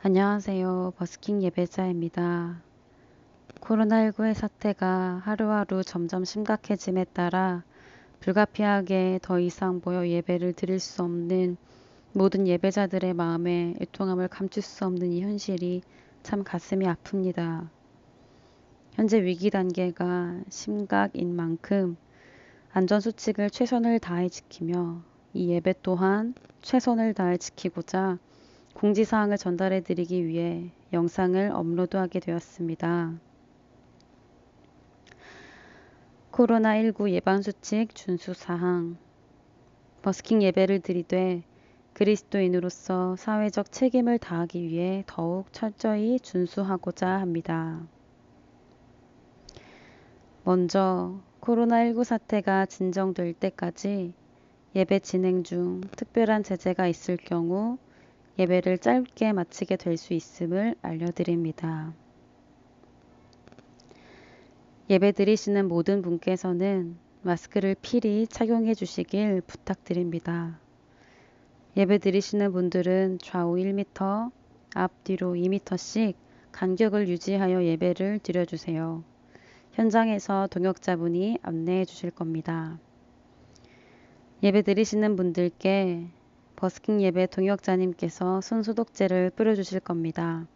안녕하세요. 버스킹 예배자입니다. 코로나19의 사태가 하루하루 점점 심각해짐에 따라 불가피하게 더 이상 모여 예배를 드릴 수 없는 모든 예배자들의 마음에 애통함을 감출 수 없는 이 현실이 참 가슴이 아픕니다. 현재 위기 단계가 심각인 만큼 안전수칙을 최선을 다해 지키며 이 예배 또한 최선을 다해 지키고자 공지사항을 전달해 드리기 위해 영상을 업로드하게 되었습니다. 코로나19 예방수칙 준수사항 버스킹 예배를 드리되 그리스도인으로서 사회적 책임을 다하기 위해 더욱 철저히 준수하고자 합니다. 먼저 코로나19 사태가 진정될 때까지 예배 진행 중 특별한 제재가 있을 경우 예배를 짧게 마치게 될 수 있음을 알려드립니다. 예배 드리시는 모든 분께서는 마스크를 필히 착용해 주시길 부탁드립니다. 예배 드리시는 분들은 좌우 1m, 앞뒤로 2m씩 간격을 유지하여 예배를 드려주세요. 현장에서 동역자분이 안내해 주실 겁니다. 예배 드리시는 분들께 버스킹 예배 동역자님께서 손소독제를 뿌려주실 겁니다.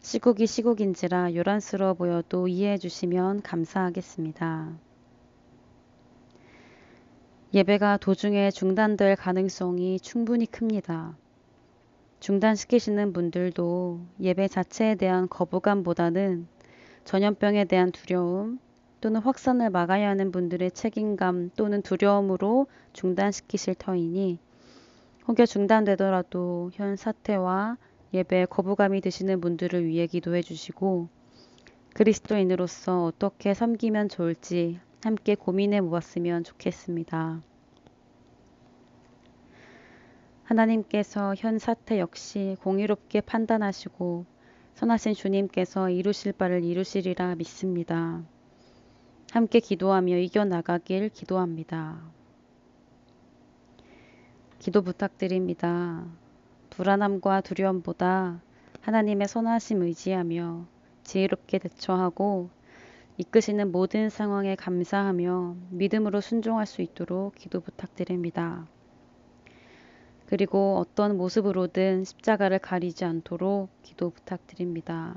시국이 시국인지라 요란스러워 보여도 이해해 주시면 감사하겠습니다. 예배가 도중에 중단될 가능성이 충분히 큽니다. 중단시키시는 분들도 예배 자체에 대한 거부감보다는 전염병에 대한 두려움 또는 확산을 막아야 하는 분들의 책임감 또는 두려움으로 중단시키실 터이니 혹여 중단되더라도 현 사태와 예배에 거부감이 드시는 분들을 위해 기도해 주시고 그리스도인으로서 어떻게 섬기면 좋을지 함께 고민해 보았으면 좋겠습니다. 하나님께서 현 사태 역시 공의롭게 판단하시고 선하신 주님께서 이루실 바를 이루시리라 믿습니다. 함께 기도하며 이겨나가길 기도합니다. 기도 부탁드립니다. 불안함과 두려움보다 하나님의 선하심 의지하며 지혜롭게 대처하고 이끄시는 모든 상황에 감사하며 믿음으로 순종할 수 있도록 기도 부탁드립니다. 그리고 어떤 모습으로든 십자가를 가리지 않도록 기도 부탁드립니다.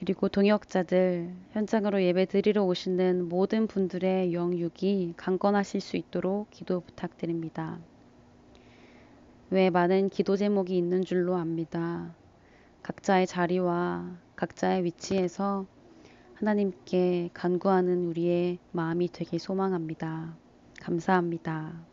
그리고 동역자들, 현장으로 예배 드리러 오시는 모든 분들의 영육이 강건하실 수 있도록 기도 부탁드립니다. 왜 많은 기도 제목이 있는 줄로 압니다. 각자의 자리와 각자의 위치에서 하나님께 간구하는 우리의 마음이 되길 소망합니다. 감사합니다.